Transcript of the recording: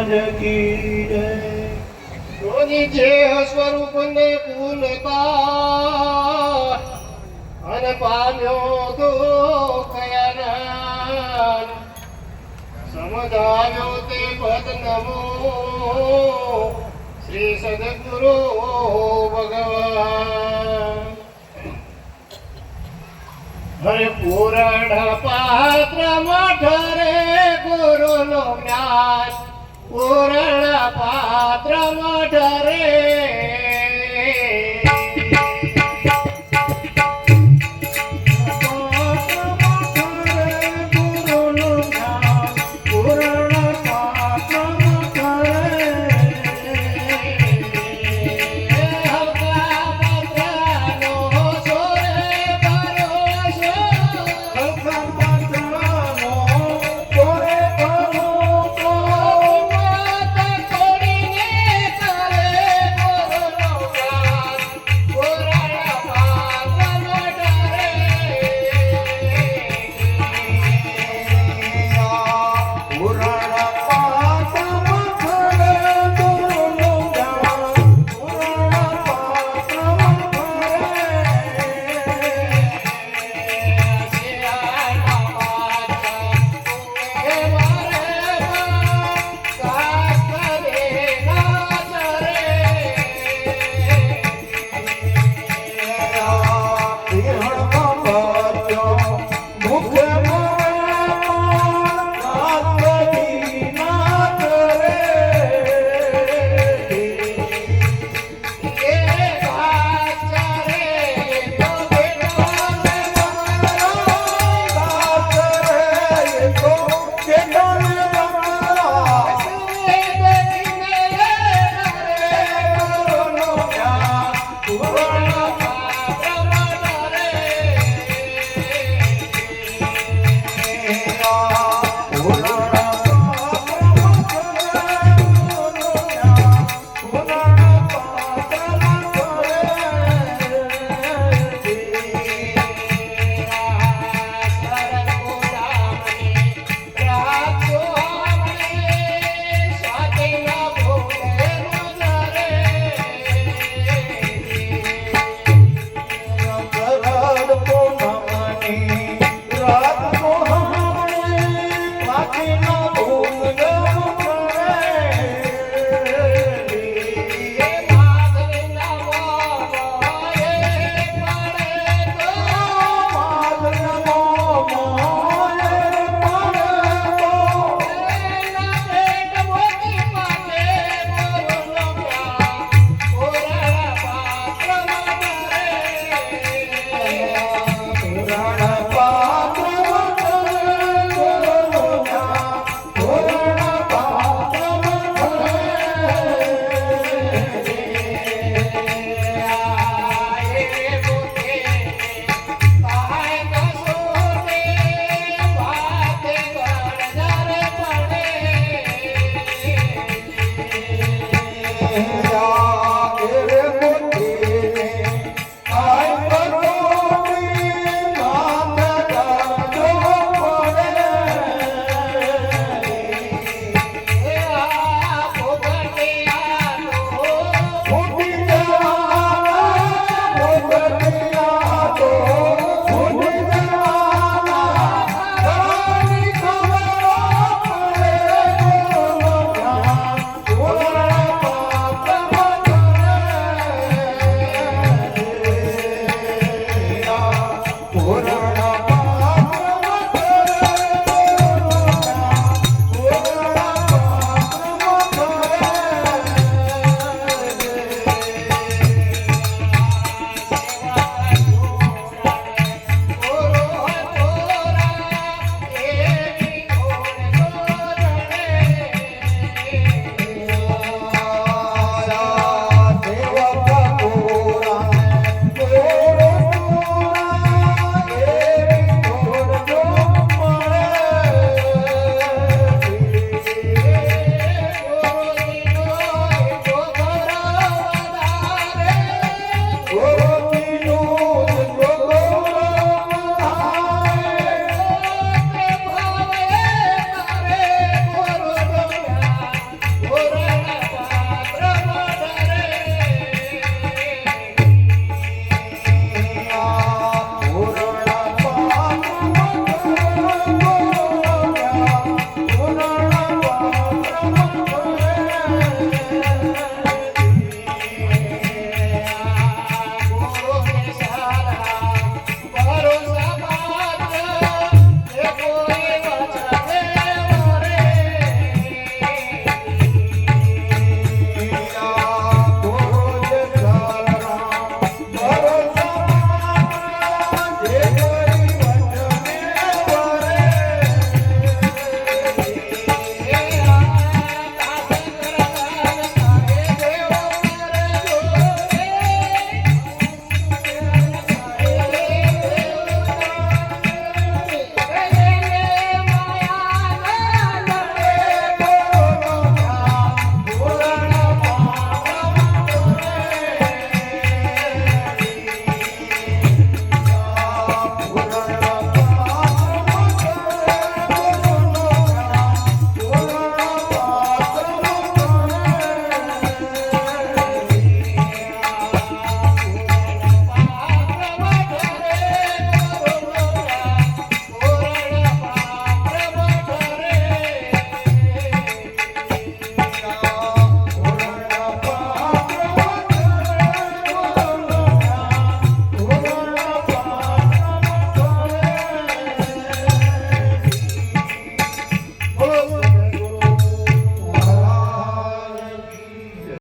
મહારાજ કી જય છે સ્વરૂપ ને કુલતા અને પામ્યો તો કયાના સમજાવ્યો તે પદ નમો શ્રી સદગુરુ ભગવાન. હરે પૂરણ પાત્ર મઠરે ગુરુ નો જ્ઞાન પૂરણ પાત્ર મઠરે